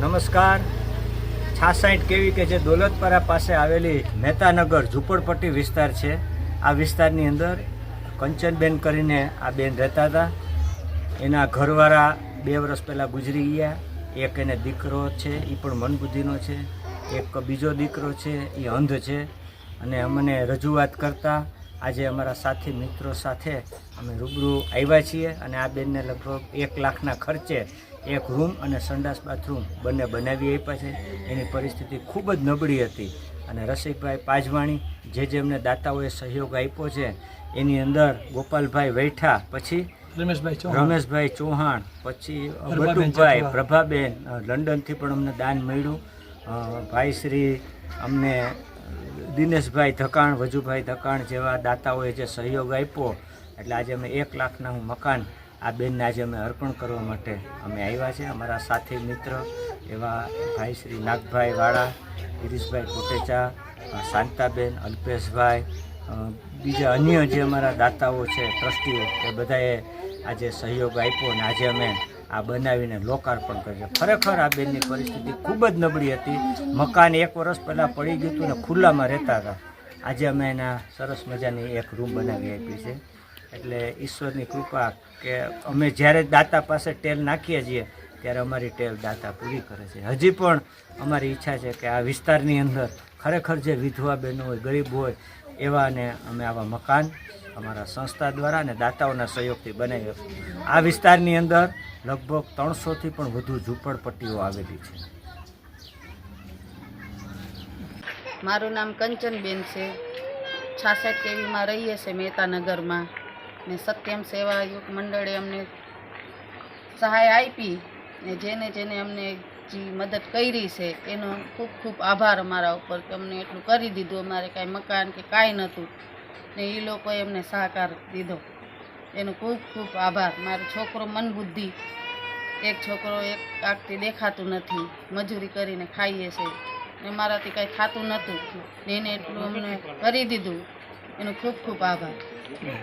નમસ્કાર. છાસાઠ કેવી કે જે દોલતપરા પાસે આવેલી મહેતાનગર ઝૂંપડપટ્ટી વિસ્તાર છે. આ વિસ્તારની અંદર કંચનબેન કરીને આ બેન રહેતા હતા. એના ઘરવાળા બે વર્ષ પહેલાં ગુજરી ગયા. એક એને દીકરો છે એ પણ મનબુદ્ધિનો છે. એક બીજો દીકરો છે એ અંધ છે. અને અમને રજૂઆત કરતા આજે અમારા સાથી મિત્રો સાથે અમે રૂબરૂ આવ્યા છીએ અને આ બેનને લગભગ એક લાખના ખર્ચે એક રૂમ અને સંડાસ બાથરૂમ બંને બનાવી આપ્યા છે. એની પરિસ્થિતિ ખૂબ જ નબળી હતી. અને રસિકભાઈ પાજવાણી જે જે એમને દાતાઓએ સહયોગ આપ્યો છે એની અંદર ગોપાલભાઈ વૈઠા પછી રમેશભાઈ ચૌહાણ. રમેશભાઈ ચૌહાણ પછી પ્રભાબેન બટુભાઈ પ્રભાબેન લંડનથી પણ અમને દાન મળ્યું. ભાઈ શ્રી અમને દિનેશભાઈ ધકાણ, વજુભાઈ ધકાણ જેવા દાતાઓએ જે સહયોગ આપ્યો, એટલે આજે અમે એક લાખના હું મકાન આ બેનને આજે અમે અર્પણ કરવા માટે અમે આવ્યા છે. અમારા સાથી મિત્ર એવા ભાઈ શ્રી નાગભાઈ વાળા, ગિરીશભાઈ કોટેચા શાંતાબેન, અલ્પેશભાઈ બીજા અન્ય જે અમારા દાતાઓ છે, ટ્રસ્ટીઓ, એ બધાએ આજે સહયોગ આપ્યો અને આજે અમે આ બનાવીને લોકાર્પણ કર્યું ખરેખર આ બેનની પરિસ્થિતિ ખૂબ જ નબળી હતી. મકાન એક વર્ષ પહેલાં પડી ગયું હતું ને ખુલ્લામાં રહેતા હતા. આજે અમે એના સરસ મજાની એક રૂમ બનાવી આપી છે. એટલે ઈશ્વરની કૃપા કે અમે જ્યારે દાતા પાસે ટેલ નાખીએ છીએ, ત્યારે અમારી ટેલ દાતા પૂરી કરે છે. હજી પણ અમારી ઈચ્છા છે કે આ વિસ્તારની અંદર ખરેખર જે વિધવા બહેનો હોય, ગરીબ હોય એવાને અમે આવા મકાન અમારા સંસ્થા દ્વારા અને દાતાઓના સહયોગથી બનાવી આ વિસ્તારની અંદર લગભગ ત્રણસોથી પણ વધુ ઝૂંપડપટ્ટીઓ આવેલી છે. મારું નામ કંચનબેન છે. છાસઠ કેવીમાં રહીએ છીએ મહેતાનગરમાં. ને સત્યમ સેવા યુગ મંડળે અમને સહાય આપી ને જેને જેને અમને જે મદદ કરી છે, એનો ખૂબ ખૂબ આભાર અમારા ઉપર કે અમને એટલું કરી દીધું. અમારે કાંઈ મકાન કે કાંઈ નહોતું. ને એ લોકોએ અમને સહકાર દીધો. એનો ખૂબ ખૂબ આભાર. મારો છોકરો મન બુદ્ધિ. એક છોકરો એક આગથી દેખાતું નથી. મજૂરી કરીને ખાઈએ છે. ને મારાથી કાંઈ થતું નહોતું. એને એટલું અમને કરી દીધું. એનો ખૂબ ખૂબ આભાર.